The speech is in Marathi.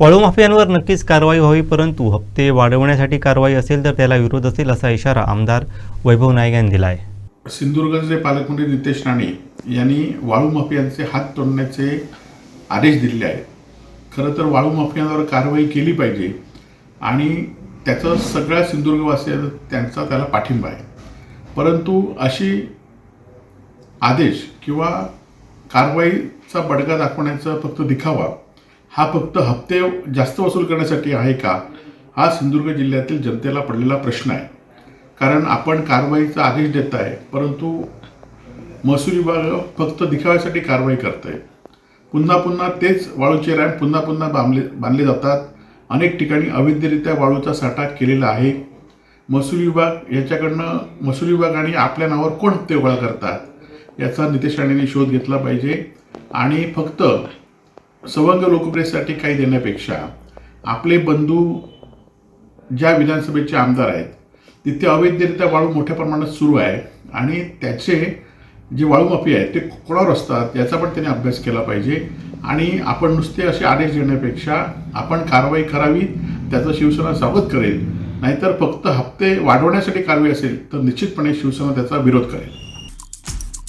वाळू माफियांवर नक्कीच कारवाई व्हावी परंतु हप्ते वाढवण्यासाठी कारवाई असेल तर त्याला विरोध असेल असा इशारा आमदार वैभव नाईक यांनी दिला आहे सिंधुदुर्गचे पालकमंत्री नितेश राणे यांनी वाळू माफियांचे हात तोडण्याचे आदेश दिलेले आहेत. खरं तर वाळू माफियांवर कारवाई केली पाहिजे आणि त्याचं सगळ्या सिंधुदुर्गवासियांचा त्यांचा त्याला पाठिंबा आहे. परंतु अशी आदेश किंवा कारवाईचा बडगा दाखवण्याचा फक्त दिखावा हा फक्त हप्ते जास्त वसूल करण्यासाठी आहे का? हा सिंधुदुर्ग जिल्ह्यातील जनतेला पडलेला प्रश्न आहे. कारण आपण कारवाईचा आदेश देत आहे परंतु महसूल विभाग फक्त दिखाव्यासाठी कारवाई करत आहे पुन्हा पुन्हा तेच वाळूचे रॅम्प पुन्हा पुन्हा बांधले बांधले जातात. अनेक ठिकाणी अवैधरित्या वाळूचा साठा केलेला आहे. महसूल विभाग याच्याकडनं महसूल विभाग आणि आपल्या नावावर कोण हप्ते गोळा करतात? याचा नितेश राणेंनी शोध घेतला पाहिजे. आणि फक्त सवंग लोकप्रियसाठी काही देण्यापेक्षा आपले बंधू ज्या विधानसभेचे आमदार आहेत तिथे अवैधरित्या वाळू मोठ्या प्रमाणात सुरू आहे आणि त्याचे जे वाळूमाफी आहे आहेत ते कोणावर असतात याचा पण त्यांनी अभ्यास केला पाहिजे. आणि आपण नुसते असे आदेश देण्यापेक्षा आपण कारवाई करावी त्याचं शिवसेना स्वागत करेल. नाहीतर फक्त हप्ते वाढवण्यासाठी कारवाई असेल तर निश्चितपणे शिवसेना त्याचा विरोध करेल.